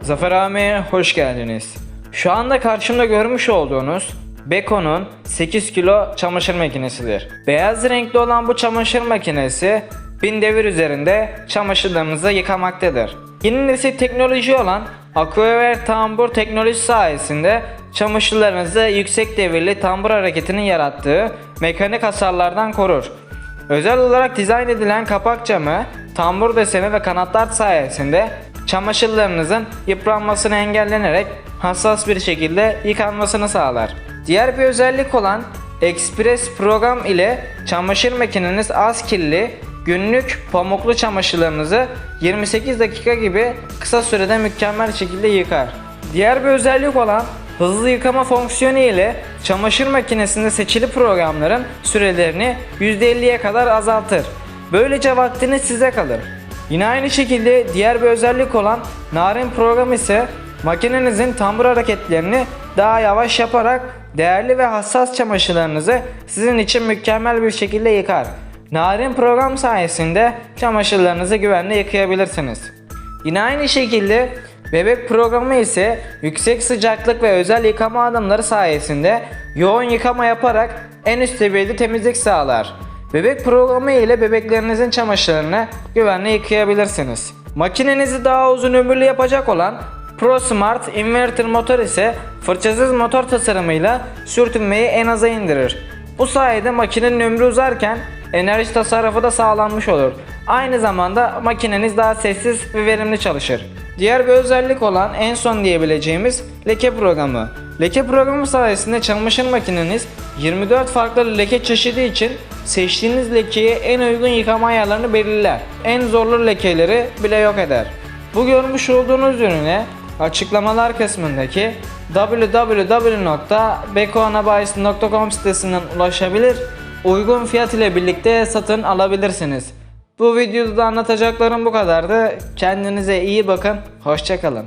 Zafer abi hoş geldiniz. Şu anda karşımda görmüş olduğunuz Beko'nun 8 kilo çamaşır makinesidir. Beyaz renkli olan bu çamaşır makinesi 1000 devir üzerinde çamaşırlarınızı yıkamaktadır. Yeni nesil teknoloji olan Aquawear tambur teknolojisi sayesinde çamaşırlarınızı yüksek devirli tambur hareketinin yarattığı mekanik hasarlardan korur. Özel olarak dizayn edilen kapak camı, tambur deseni ve kanatlar sayesinde çamaşırlarınızın yıpranmasını engellenerek hassas bir şekilde yıkanmasını sağlar. Diğer bir özellik olan Express program ile çamaşır makineniz az kirli, günlük pamuklu çamaşırlarınızı 28 dakika gibi kısa sürede mükemmel şekilde yıkar. Diğer bir özellik olan hızlı yıkama fonksiyonu ile çamaşır makinesinde seçili programların sürelerini %50'ye kadar azaltır. Böylece vaktiniz size kalır. Yine aynı şekilde diğer bir özellik olan narin program ise makinenizin tambur hareketlerini daha yavaş yaparak değerli ve hassas çamaşırlarınızı sizin için mükemmel bir şekilde yıkar. Narin program sayesinde çamaşırlarınızı güvenle yıkayabilirsiniz. Yine aynı şekilde bebek programı ise yüksek sıcaklık ve özel yıkama adımları sayesinde yoğun yıkama yaparak en üst seviyede temizlik sağlar. Bebek programı ile bebeklerinizin çamaşırlarını güvenle yıkayabilirsiniz. Makinenizi daha uzun ömürlü yapacak olan ProSmart Inverter motor ise fırçasız motor tasarımıyla sürtünmeyi en aza indirir. Bu sayede makinenin ömrü uzarken enerji tasarrufu da sağlanmış olur. Aynı zamanda makineniz daha sessiz ve verimli çalışır. Diğer bir özellik olan en son diyebileceğimiz leke programı. Leke programı sayesinde çamaşır makineniz 24 farklı leke çeşidi için seçtiğiniz lekeye en uygun yıkama ayarlarını belirler. En zorlu lekeleri bile yok eder. Bu görmüş olduğunuz ürüne açıklamalar kısmındaki www.bekoanabayisi.com sitesinden ulaşabilir, uygun fiyat ile birlikte satın alabilirsiniz. Bu videoda da anlatacaklarım bu kadardı. Kendinize iyi bakın, hoşçakalın.